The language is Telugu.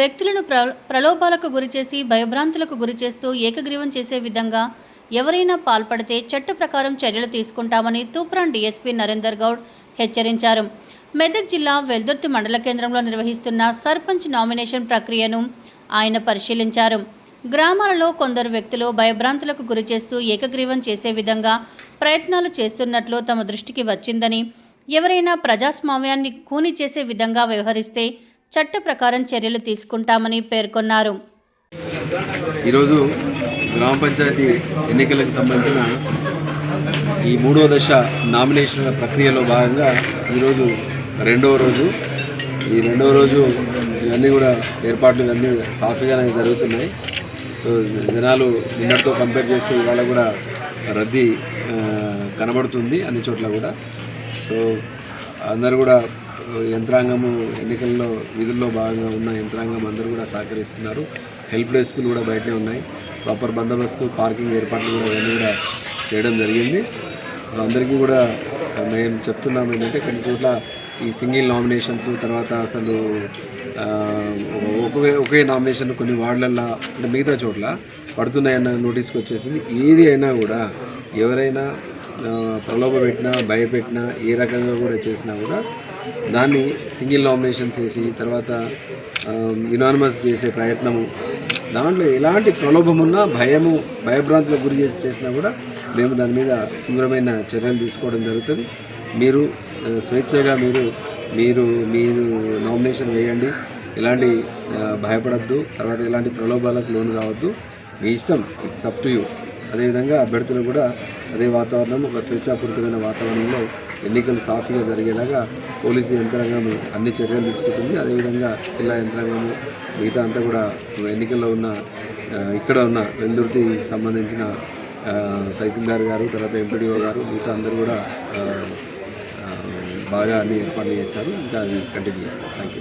వ్యక్తులను ప్ర ప్రలోభాలకు గురిచేసి భయభ్రాంతులకు గురిచేస్తూ ఏకగ్రీవం చేసే విధంగా ఎవరైనా పాల్పడితే చట్ట ప్రకారం చర్యలు తీసుకుంటామని తూప్రాన్ డీఎస్పీ నరేందర్ గౌడ్ హెచ్చరించారు. మెదక్ జిల్లా వెల్దుర్తి మండల కేంద్రంలో నిర్వహిస్తున్న సర్పంచ్ నామినేషన్ ప్రక్రియను ఆయన పరిశీలించారు. గ్రామాలలో కొందరు వ్యక్తులు భయభ్రాంతులకు గురిచేస్తూ ఏకగ్రీవం చేసే విధంగా ప్రయత్నాలు చేస్తున్నట్లు తమ దృష్టికి వచ్చిందని ఎవరైనా ప్రజాస్వామ్యాన్ని కూని చేసే విధంగా వ్యవహరిస్తే చట్ట ప్రకారం చర్యలు తీసుకుంటామని పేర్కొన్నారు. ఈరోజు గ్రామ పంచాయతీ ఎన్నికలకు సంబంధించిన ఈ మూడో దశ నామినేషన్ల ప్రక్రియలో భాగంగా ఈరోజు రెండవ రోజు. ఈ రెండవ రోజు ఇవన్నీ కూడా ఏర్పాట్లు ఇవన్నీ సాఫీగానే జరుగుతున్నాయి. సో జనాలు నిన్నటితో కంపేర్ చేస్తే ఇవాళ కూడా రద్దీ కనబడుతుంది అన్ని చోట్ల కూడా. సో అందరు కూడా యంత్రాంగము ఎన్నికల్లో విధుల్లో భాగంగా ఉన్న యంత్రాంగం అందరూ కూడా సహకరిస్తున్నారు. హెల్ప్ డెస్క్లు కూడా బయటనే ఉన్నాయి. ప్రాపర్ బందోబస్తు పార్కింగ్ ఏర్పాట్లు కూడా అవన్నీ కూడా చేయడం జరిగింది. అందరికీ కూడా మేము చెప్తున్నాం ఏంటంటే కొన్ని చోట్ల ఈ సింగిల్ నామినేషన్స్ తర్వాత అసలు ఒకే ఒకే నామినేషన్ కొన్ని వార్డులల్లో అంటే మిగతా చోట్ల పడుతున్నాయన్న నోటీస్కి వచ్చేసింది. ఏది అయినా కూడా ఎవరైనా ప్రలోభ పెట్టినా భయపెట్టినా ఏ రకంగా కూడా చేసినా కూడా దాన్ని సింగిల్ నామినేషన్ చేసి తర్వాత యునానిమస్ చేసే ప్రయత్నము. దాంట్లో ఎలాంటి ప్రలోభమున్నా భయము భయభ్రాంతులకు గురి చేసి చేసినా కూడా మేము దాని మీద తీవ్రమైన చర్యలు తీసుకోవడం జరుగుతుంది. మీరు స్వేచ్ఛగా మీరు మీరు మీరు నామినేషన్ వేయండి. ఎలాంటి భయపడద్దు. తర్వాత ఎలాంటి ప్రలోభాలకు లోను కావద్దు. మీ ఇష్టం. ఇట్స్ అప్ టు యూ అదేవిధంగా అభ్యర్థులు కూడా అదే వాతావరణం ఒక స్వేచ్ఛాపూరితమైన వాతావరణంలో ఎన్నికలు సాఫీగా జరిగేలాగా పోలీసు యంత్రాంగం అన్ని చర్యలు తీసుకుంటుంది. అదేవిధంగా జిల్లా యంత్రాంగము మిగతా అంతా కూడా ఎన్నికల్లో ఉన్న ఇక్కడ ఉన్న వెందుర్తి సంబంధించిన తహసీల్దార్ గారు తర్వాత ఎంపీడీఓ గారు మిగతా అందరూ కూడా బాగా అన్ని ఏర్పాట్లు చేస్తారు ఇంకా అది కంటిన్యూ చేస్తారు. Thank you